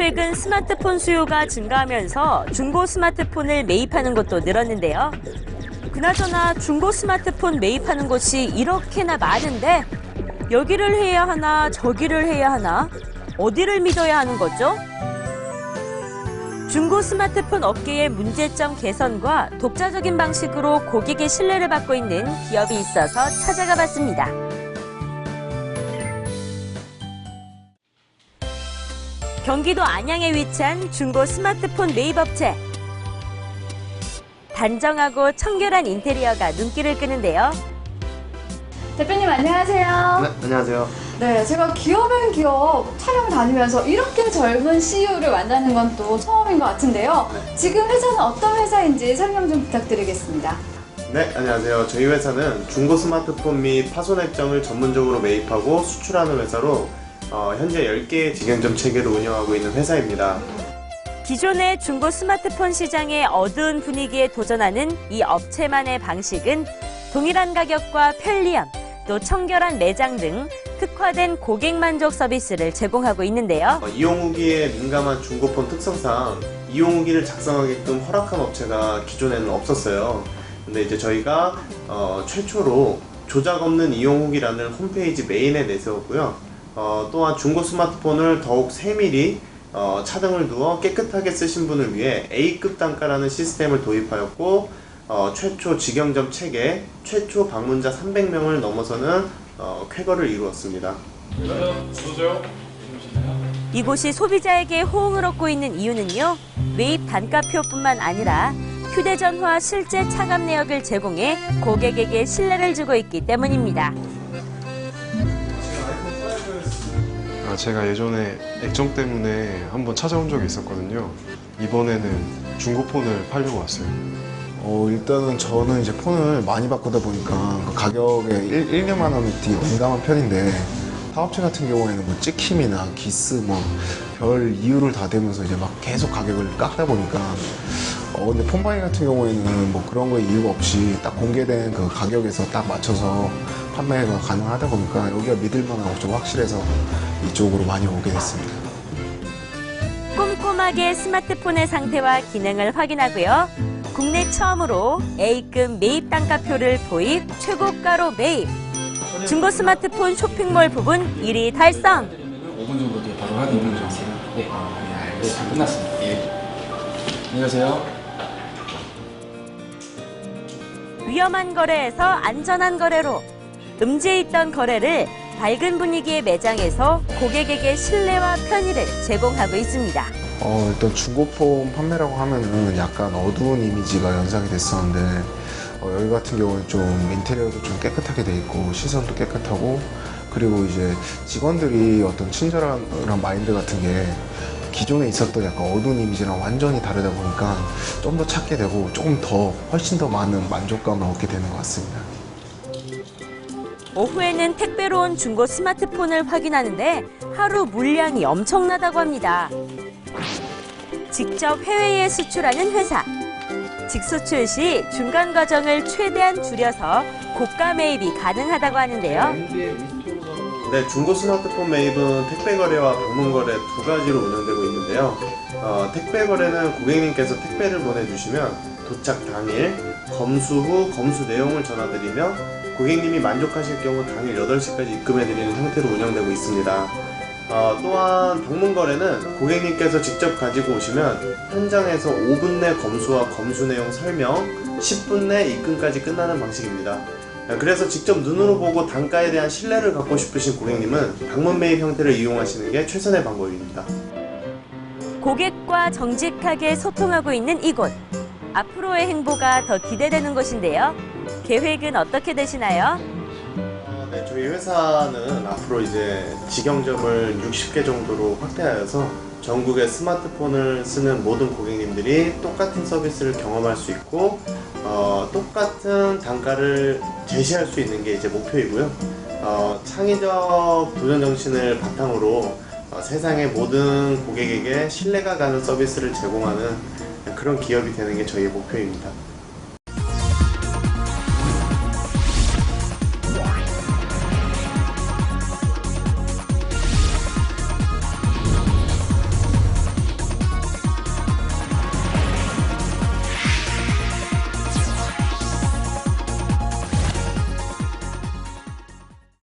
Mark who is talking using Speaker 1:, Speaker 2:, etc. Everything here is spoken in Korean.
Speaker 1: 최근 스마트폰 수요가 증가하면서 중고 스마트폰을 매입하는 곳도 늘었는데요. 그나저나 중고 스마트폰 매입하는 곳이 이렇게나 많은데 여기를 해야 하나 저기를 해야 하나 어디를 믿어야 하는 거죠? 중고 스마트폰 업계의 문제점 개선과 독자적인 방식으로 고객의 신뢰를 받고 있는 기업이 있어서 찾아가 봤습니다. 경기도 안양에 위치한 중고 스마트폰 매입업체. 단정하고 청결한 인테리어가 눈길을 끄는데요.
Speaker 2: 대표님 안녕하세요.
Speaker 3: 네, 안녕하세요.
Speaker 2: 네, 제가 기업은 기업 촬영 다니면서 이렇게 젊은 CEO를 만나는 건 또 처음인 것 같은데요. 지금 회사는 어떤 회사인지 설명 좀 부탁드리겠습니다.
Speaker 3: 네, 안녕하세요. 저희 회사는 중고 스마트폰 및 파손 액정을 전문적으로 매입하고 수출하는 회사로 어, 현재 10개의 직영점 체계를 운영하고 있는 회사입니다.
Speaker 1: 기존의 중고 스마트폰 시장의 어두운 분위기에 도전하는 이 업체만의 방식은 동일한 가격과 편리함, 또 청결한 매장 등 특화된 고객 만족 서비스를 제공하고 있는데요.
Speaker 3: 어, 이용 후기에 민감한 중고폰 특성상 이용 후기를 작성하게끔 허락한 업체가 기존에는 없었어요. 근데 이제 저희가 어, 최초로 조작 없는 이용 후기란을 홈페이지 메인에 내세웠고요. 어, 또한 중고 스마트폰을 더욱 세밀히 어, 차등을 두어 깨끗하게 쓰신 분을 위해 A급 단가라는 시스템을 도입하였고 어, 최초 직영점 체계, 최초 방문자 300명을 넘어서는 어, 쾌거를 이루었습니다.
Speaker 1: 이곳이 소비자에게 호응을 얻고 있는 이유는요. 매입 단가표뿐만 아니라 휴대전화 실제 차감 내역을 제공해 고객에게 신뢰를 주고 있기 때문입니다.
Speaker 4: 아, 제가 예전에 액정 때문에 한번 찾아온 적이 있었거든요. 이번에는 중고폰을 팔려고 왔어요.
Speaker 5: 어, 일단은 저는 이제 폰을 많이 바꾸다 보니까 그 가격에 1, 1, 2만 원이 되게 민감한 편인데 사업체 같은 경우에는 뭐 찍힘이나 기스 뭐 별 이유를 다 대면서 이제 막 계속 가격을 깎다 보니까 어, 근데 폰바이 같은 경우에는 뭐 그런 거에 이유가 없이 딱 공개된 그 가격에서 딱 맞춰서 판매가 가능하다 보니까 여기가 믿을만하고 좀 확실해서 이쪽으로 많이 오게 됐습니다.
Speaker 1: 꼼꼼하게 스마트폰의 상태와 기능을 확인하고요. 국내 처음으로 A급 매입 단가표를 도입, 최고가로 매입. 중고 스마트폰 쇼핑몰 부분 1위 달성.
Speaker 6: 5분 정도 뒤에 바로 확인 5분 정도. 네. 네, 다 끝났습니다. 예. 안녕하세요.
Speaker 1: 위험한 거래에서 안전한 거래로 음지에 있던 거래를 밝은 분위기의 매장에서 고객에게 신뢰와 편의를 제공하고 있습니다.
Speaker 5: 어, 일단 중고폰 판매라고 하면은 약간 어두운 이미지가 연상이 됐었는데 어, 여기 같은 경우는 좀 인테리어도 좀 깨끗하게 돼 있고 시선도 깨끗하고 그리고 이제 직원들이 어떤 친절한 마인드 같은 게 기존에 있었던 약간 어두운 이미지랑 완전히 다르다 보니까 좀 더 찾게 되고 조금 더 훨씬 더 많은 만족감을 얻게 되는 것 같습니다.
Speaker 1: 오후에는 택배로 온 중고 스마트폰을 확인하는데 하루 물량이 엄청나다고 합니다. 직접 해외에 수출하는 회사. 직수출 시 중간 과정을 최대한 줄여서 고가 매입이 가능하다고 하는데요.
Speaker 3: 네, 중고 스마트폰 매입은 택배 거래와 방문 거래 두 가지로 운영되고 있는데요. 어, 택배 거래는 고객님께서 택배를 보내주시면 도착 당일 검수 후 검수 내용을 전화드리며 고객님이 만족하실 경우 당일 8시까지 입금해드리는 형태로 운영되고 있습니다. 어, 또한 방문 거래는 고객님께서 직접 가지고 오시면 현장에서 5분 내 검수와 검수 내용 설명, 10분 내 입금까지 끝나는 방식입니다. 그래서 직접 눈으로 보고 단가에 대한 신뢰를 갖고 싶으신 고객님은 방문 매입 형태를 이용하시는 게 최선의 방법입니다.
Speaker 1: 고객과 정직하게 소통하고 있는 이곳. 앞으로의 행보가 더 기대되는 곳인데요. 계획은 어떻게 되시나요?
Speaker 3: 어, 네, 저희 회사는 앞으로 이제 직영점을 60개 정도로 확대하여서 전국의 스마트폰을 쓰는 모든 고객님들이 똑같은 서비스를 경험할 수 있고 어, 똑같은 단가를 제시할 수 있는 게 이제 목표이고요. 어, 창의적 도전 정신을 바탕으로 어, 세상의 모든 고객에게 신뢰가 가는 서비스를 제공하는 그런 기업이 되는 게 저희의 목표입니다.